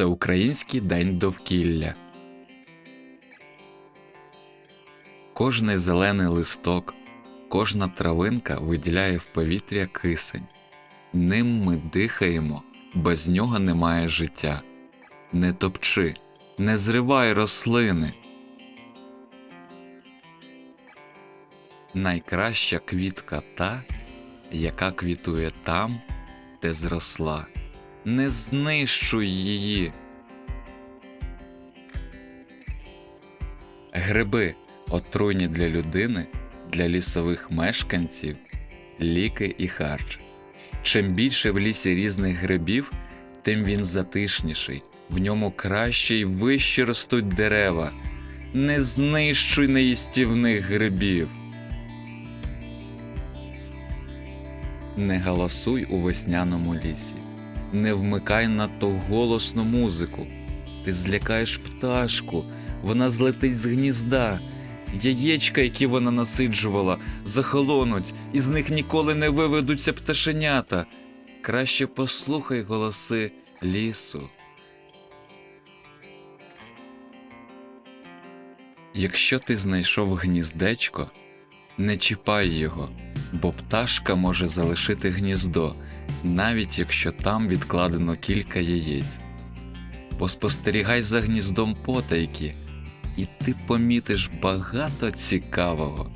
Всеукраїнський день довкілля. Кожний зелений листок, кожна травинка виділяє в повітря кисень. Ним ми дихаємо, без нього немає життя. Не топчи, не зривай рослини. Найкраща квітка та, яка квітує там, де зросла. Не знищуй її. Гриби отруйні для людини, для лісових мешканців, ліки і харч. Чим більше в лісі різних грибів, тим він затишніший, в ньому краще й вище ростуть дерева. Не знищуй неїстівних грибів. Не галасуй у весняному лісі, не вмикай надто голосну музику. Ти злякаєш пташку, вона злетить з гнізда. Яєчка, які вона насиджувала, захолонуть, і з них ніколи не виведуться пташенята. Краще послухай голоси лісу. Якщо ти знайшов гніздечко, не чіпай його, бо пташка може залишити гніздо, навіть якщо там відкладено кілька яєць. Поспостерігай за гніздом потайки, і ти помітиш багато цікавого.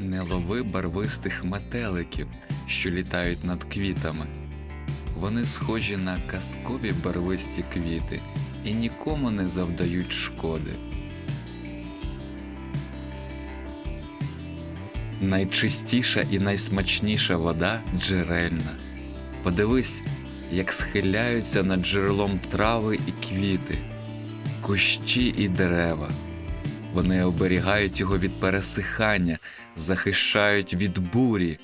Не лови барвистих метеликів, що літають над квітами. Вони схожі на казкові барвисті квіти і нікому не завдають шкоди. Найчистіша і найсмачніша вода джерельна. Подивись, як схиляються над джерелом трави і квіти, кущі і дерева. Вони оберігають його від пересихання, захищають від бурі.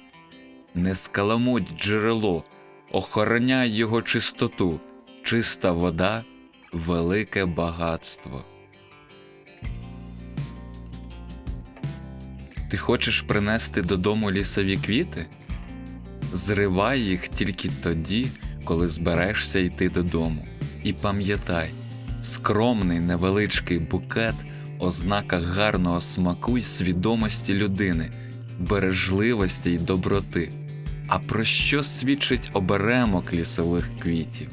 Не скаламуть джерело, охороняй його чистоту, чиста вода велике багатство. Ти хочеш принести додому лісові квіти? Зривай їх тільки тоді, коли зберешся йти додому. І пам'ятай, скромний невеличкий букет ознака гарного смаку й свідомості людини, бережливості й доброти. А про що свідчить оберемок лісових квітів?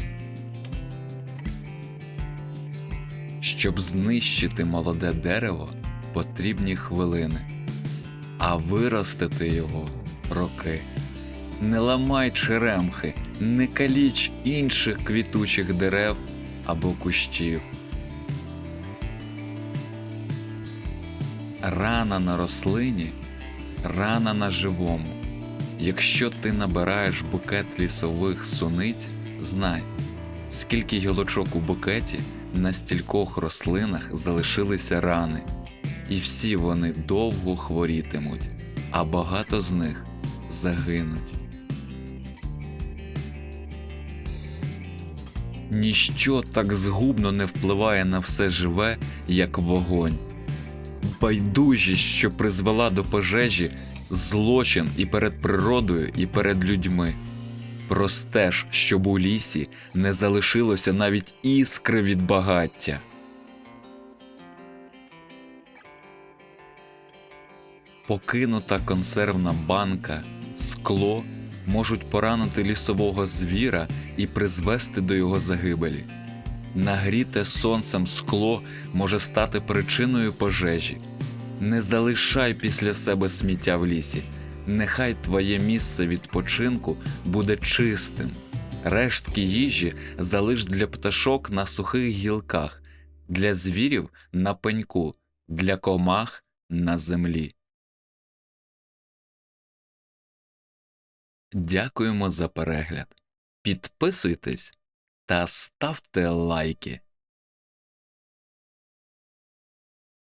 Щоб знищити молоде дерево, потрібні хвилини, а виростити його роки. Не ламай черемхи, не каліч інших квітучих дерев або кущів. Рана на рослині, рана на живому. Якщо ти набираєш букет лісових суниць, знай, скільки гілочок у букеті на стількох рослинах залишилися рани, і всі вони довго хворітимуть, а багато з них загинуть. Ніщо так згубно не впливає на все живе, як вогонь. Байдужість, що призвела до пожежі, злочин і перед природою, і перед людьми. Простеж, щоб у лісі не залишилося навіть іскри від багаття. Покинута консервна банка, скло можуть поранити лісового звіра і призвести до його загибелі. Нагріте сонцем скло може стати причиною пожежі. Не залишай після себе сміття в лісі. Нехай твоє місце відпочинку буде чистим. Рештки їжі залиш для пташок на сухих гілках, для звірів на пеньку, для комах на землі. Дякуємо за перегляд. Підписуйтесь та ставте лайки.